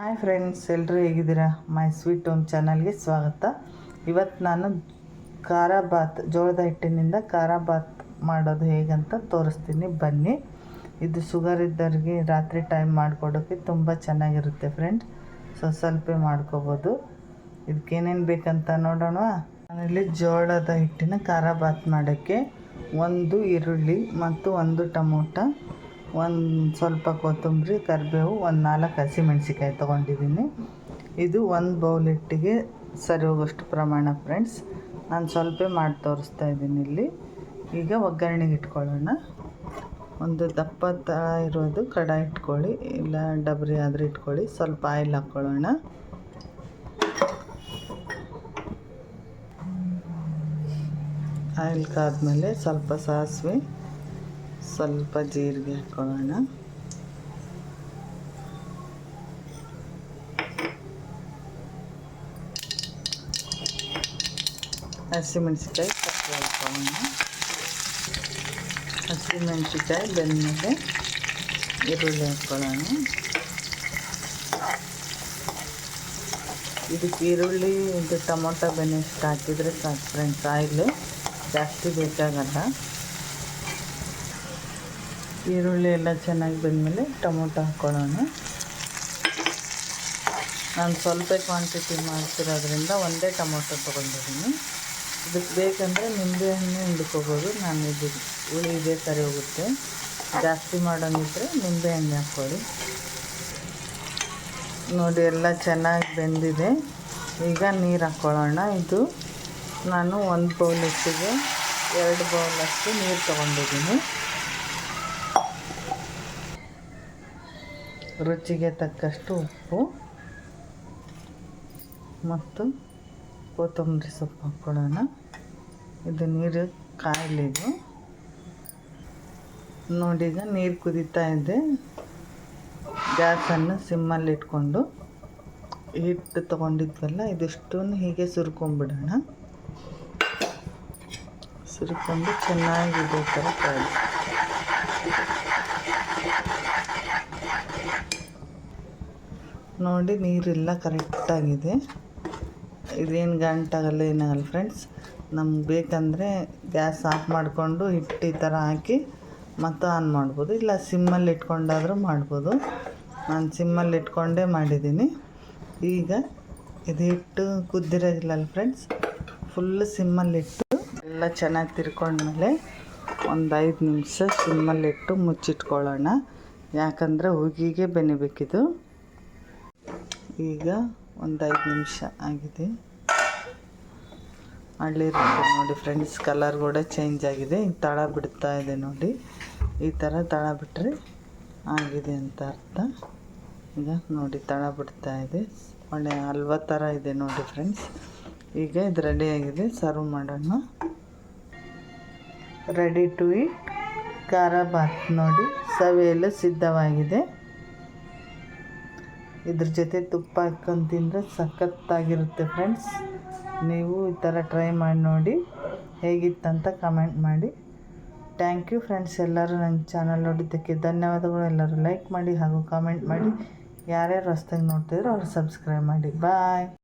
Hi friends ಎಲ್ಲರೂ ಹೇಗಿದ್ದೀರಾ? My sweet home ಚಾನಲ್ಗೆ ಸ್ವಾಗತ. ಇವತ್ತು ನಾನು ಖಾರ ಬಾತ್ ಜೋಳದ ಹಿಟ್ಟಿನಿಂದ ಖಾರ ಬಾತ್ ಮಾಡೋದು ಹೇಗಂತ ತೋರಿಸ್ತೀನಿ. ಬನ್ನಿ. ಇದು ಶುಗರ್ ಇದ್ದವ್ರಿಗೆ ರಾತ್ರಿ ಟೈಮ್ ಮಾಡಿಕೊಡೋಕ್ಕೆ ತುಂಬ ಚೆನ್ನಾಗಿರುತ್ತೆ ಫ್ರೆಂಡ್ ಸೊ ಸ್ವಲ್ಪ ಮಾಡ್ಕೋಬೋದು. ಇದಕ್ಕೇನೇನು ಬೇಕಂತ ನೋಡೋಣ. ನಾನಿಲ್ಲಿ ಜೋಳದ ಹಿಟ್ಟಿನ ಖಾರ ಬಾತ್ ಮಾಡೋಕ್ಕೆ ಒಂದು ಈರುಳ್ಳಿ ಮತ್ತು ಒಂದು ಟೊಮೊಟ ಒಂದು ಸ್ವಲ್ಪ ಕೊತ್ತಂಬರಿ, ಕರಿಬೇವು, ಒಂದು ನಾಲ್ಕು ಹಸಿಮೆಣ್ಸಿಕಾಯಿ ತೊಗೊಂಡಿದ್ದೀನಿ. ಇದು ಒಂದು ಬೌಲ್ ಹಿಟ್ಟಿಗೆ ಸರಿ ಹೋಗೋಷ್ಟು ಪ್ರಮಾಣ ಫ್ರೆಂಡ್ಸ್ ನಾನು ಸ್ವಲ್ಪ ಮಾಡಿ ತೋರಿಸ್ತಾ ಇದ್ದೀನಿ ಇಲ್ಲಿ. ಈಗ ಒಗ್ಗರಣೆಗೆ ಇಟ್ಕೊಳ್ಳೋಣ. ಒಂದು ದಪ್ಪ ಥರ ಇರೋದು ಕಡಾಯಿ ಇಟ್ಕೊಳ್ಳಿ, ಇಲ್ಲ ಡಬರಿ ಆದರೆ ಇಟ್ಕೊಳ್ಳಿ. ಸ್ವಲ್ಪ ಆಯಿಲ್ ಹಾಕ್ಕೊಳ್ಳೋಣ. ಆಯಿಲ್ ಕಾದ್ಮೇಲೆ ಸ್ವಲ್ಪ ಸಾಸಿವೆ. ಸ್ವಲ್ಪ ಜೀರಿಗೆ ಹಾಕೋಣ ಹಸಿಮೆಣಸಿಕಾಯಿ ಸ್ವಲ್ಪ ಹಾಕೋಣ ಹಸಿಮೆಣಸಿಕಾಯಿ ಬೆಂದಮೇಲೆ ಈರುಳ್ಳಿ ಹಾಕ್ಕೊಳ್ಳೋಣ ಇದಕ್ಕೆ ಈರುಳ್ಳಿ ಇದು ಟೊಮೊಟೊ ಬೆನೆಷ್ಟು ಹಾಕಿದರೆ ಸಾಕು ಫ್ರೆಂಡ್ಸ್ ಆಯಿಲು. ಜಾಸ್ತಿ ಬೇಕಾಗಲ್ಲ. ಈರುಳ್ಳಿ ಎಲ್ಲ ಚೆನ್ನಾಗಿ ಬಂದಮೇಲೆ ಟೊಮೊಟೊ ಹಾಕ್ಕೊಳ್ಳೋಣ ನಾನು ಸ್ವಲ್ಪ ಕ್ವಾಂಟಿಟಿ ಮಾಡ್ತಿರೋದ್ರಿಂದ ಒಂದೇ ಟೊಮೊಟೊ ತೊಗೊಂಡಿದ್ದೀನಿ. ಇದಕ್ಕೆ ಬೇಕಂದರೆ ನಿಂಬೆ ಹಣ್ಣು ಹಿಂಡ್ಕೋಬೋದು. ನಾನು ಇದು ಹುಳಿ ಇದೇ ಸರಿ ಹೋಗುತ್ತೆ. ಜಾಸ್ತಿ ಮಾಡೋಂಗಿದ್ರೆ ನಿಂಬೆ ಹಣ್ಣು ಹಾಕ್ಕೊಳ್ಳಿ. ನೋಡಿ, ಎಲ್ಲ ಚೆನ್ನಾಗಿ ಬೆಂದಿದೆ. ಈಗ ನೀರು ಹಾಕ್ಕೊಳ್ಳೋಣ ಇದು ನಾನು ಒಂದು ಬೌಲ್ ಹಿಟ್ಟಿಗೆ ಎರಡು ಬೌಲಷ್ಟು ನೀರು ತೊಗೊಂಡಿದ್ದೀನಿ. ರುಚಿಗೆ ತಕ್ಕಷ್ಟು ಉಪ್ಪು ಮತ್ತು ಕೊತ್ತಂಬರಿ ಸೊಪ್ಪು ಹಾಕ್ಕೊಳ್ಳೋಣ. ಇದು ನೀರು ಕಾಯಲಿದು ನೋಡಿ, ಈಗ ನೀರು ಕುದೀತಾ ಇದೆ. ಗ್ಯಾಸನ್ನು ಸಿಮ್ಮಲ್ಲಿ ಇಟ್ಕೊಂಡು ಹಿಟ್ಟು ತೊಗೊಂಡಿದ್ವಲ್ಲ ಇದಿಷ್ಟು ಹೀಗೆ ಸುರ್ಕೊಂಡ್ಬಿಡೋಣ ಸುರ್ಕೊಂಡು ಚೆನ್ನಾಗಿ ಇದೇ ಥರ ನೋಡಿ ನೀರೆಲ್ಲ ಕರೆಕ್ಟಾಗಿದೆ. ಇದೇನು ಗಂಟಾಗಲ್ಲ ಏನಾಗಲ್ಲ ಫ್ರೆಂಡ್ಸ್ ನಮ್ಗೆ ಬೇಕಂದರೆ ಗ್ಯಾಸ್ ಆಫ್ ಮಾಡಿಕೊಂಡು ಹಿಟ್ಟು ಈ ಥರ ಹಾಕಿ ಮತ್ತು ಆನ್ ಮಾಡ್ಬೋದು. ಇಲ್ಲ ಸಿಮ್ಮಲ್ಲಿ ಇಟ್ಕೊಂಡಾದರೂ ಮಾಡ್ಬೋದು. ನಾನು ಸಿಮ್ಮಲ್ಲಿ ಇಟ್ಕೊಂಡೇ ಮಾಡಿದ್ದೀನಿ. ಈಗ ಇದು ಹಿಟ್ಟು ಕುದ್ದಿರೋದಿಲ್ಲಲ್ಲ ಫ್ರೆಂಡ್ಸ್ ಫುಲ್ ಸಿಮ್ಮಲ್ಲಿಟ್ಟು ಎಲ್ಲ ಚೆನ್ನಾಗಿ ತಿರ್ಕೊಂಡ್ಮೇಲೆ ಒಂದು ಐದು ನಿಮಿಷ ಸಿಮ್ಮಲ್ಲಿಟ್ಟು ಮುಚ್ಚಿಟ್ಕೊಳ್ಳೋಣ. ಯಾಕಂದರೆ ಹುಗಿಗೆ ಬೆನಿಬೇಕಿದು ಈಗ ಒಂದು ಐದು ನಿಮಿಷ ಆಗಿದೆ. ಹಳ್ಳಿರುತ್ತೆ ನೋಡಿ ಫ್ರೆಂಡ್ಸ್ ಕಲರ್ ಕೂಡ ಚೇಂಜ್ ಆಗಿದೆ. ಈಗ ತಳ ಬಿಡ್ತಾ ಇದೆ ನೋಡಿ. ಈ ಥರ ತಳ ಬಿಟ್ಟರೆ ಆಗಿದೆ ಅಂತ ಅರ್ಥ. ಈಗ ನೋಡಿ, ತಳ ಬಿಡ್ತಾ ಇದೆ. ಒಳ್ಳೆ ಹಲ್ವ ಥರ ಇದೆ ನೋಡಿ ಫ್ರೆಂಡ್ಸ್ ಈಗ ಇದು ರೆಡಿ ಆಗಿದೆ. ಸರ್ವ್ ಮಾಡೋಣ. ರೆಡಿ ಟು ಇಟ್ ಖಾರ ಬಾತ್ ನೋಡಿ. ಸವಿಯಲು ಸಿದ್ಧವಾಗಿದೆ. ಇದ್ರ ಜೊತೆ ತುಪ್ಪ ಹಾಕ್ಕೊಂಡು ತಿಂದರೆ ಸಖತ್ತಾಗಿರುತ್ತೆ ಫ್ರೆಂಡ್ಸ್. ನೀವು ಈ ಥರ ಟ್ರೈ ಮಾಡಿ ನೋಡಿ ಹೇಗಿತ್ತಂತ ಕಮೆಂಟ್ ಮಾಡಿ. ಥ್ಯಾಂಕ್ ಯು ಫ್ರೆಂಡ್ಸ್ ಎಲ್ಲರೂ ನನ್ನ ಚಾನಲ್ ನೋಡಿದ್ದಕ್ಕೆ ಧನ್ಯವಾದಗಳು. ಎಲ್ಲರೂ ಲೈಕ್ ಮಾಡಿ ಹಾಗೂ ಕಾಮೆಂಟ್ ಮಾಡಿ. ಯಾರ್ಯಾರು ಹೊಸ್ದಾಗಿ ನೋಡ್ತಿದ್ರು ಅವ್ರು ಸಬ್ಸ್ಕ್ರೈಬ್ ಮಾಡಿ. ಬಾಯ್.